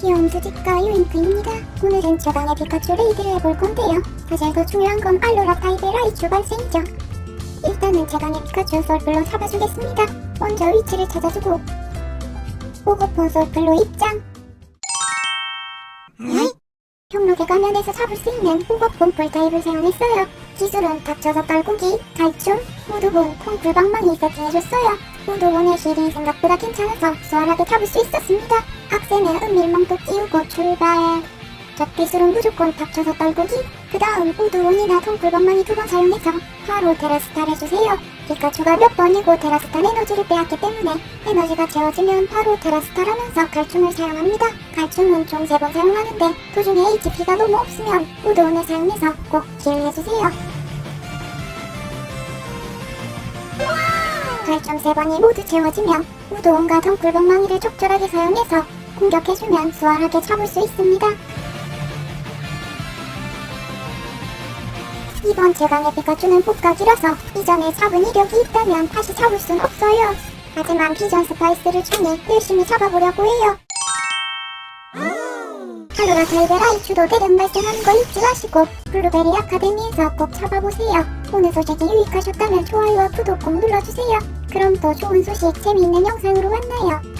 귀여운 수집가 유잉크입니다. 오늘은 최강의 피카츄 레이드를 해볼 건데요. 사실 더 중요한 건 알로라 타입의 라이츄 발생이죠. 일단은 최강의 피카츄 솔플로 잡아주겠습니다. 먼저 위치를 찾아주고 보고폰 솔플로 입장. 어이? 경로계 가면에서 잡을 수 있는 보고폰 풀타입을 사용했어요. 기술은 닥쳐서 떨구기, 갈춤, 무드본, 콩불방망이 세팅해줬어요. 무드본의 힐이 생각보다 괜찮아서 수월하게 잡을 수 있었습니다. 악센에 은밀망도 띄우고 출발. 첫 기술은 무조건 닥쳐서 떨구기. 그 다음 우드온이나 통불방망이 두 번 사용해서 바로 테라스탈 해주세요. 피카츄가 몇 번이고 테라스탈 에너지를 빼앗기 때문에 에너지가 채워지면 바로 테라스탈 하면서 갈춤을 사용합니다. 갈춤은 총 세 번 사용하는데 도중에 HP가 너무 없으면 우드온을 사용해서 꼭 힐해주세요. 갈점 세 번이 모두 채워지면 우드온과 덩굴방망이를 적절하게 사용해서 공격해주면 수월하게 잡을 수 있습니다. 이번 제강의 피카츄는 복각이라서 이전에 잡은 이력이 있다면 다시 잡을 순 없어요. 하지만 비전 스파이스를 통해 열심히 잡아보려고 해요. 할로라 타입의 라이츄도 대량 발생하는 거 잊지 마시고 블루베리 아카데미에서 꼭 잡아보세요. 오늘 소식이 유익하셨다면 좋아요와 구독 꼭 눌러주세요. 또 좋은 소식, 재미있는 영상으로 만나요.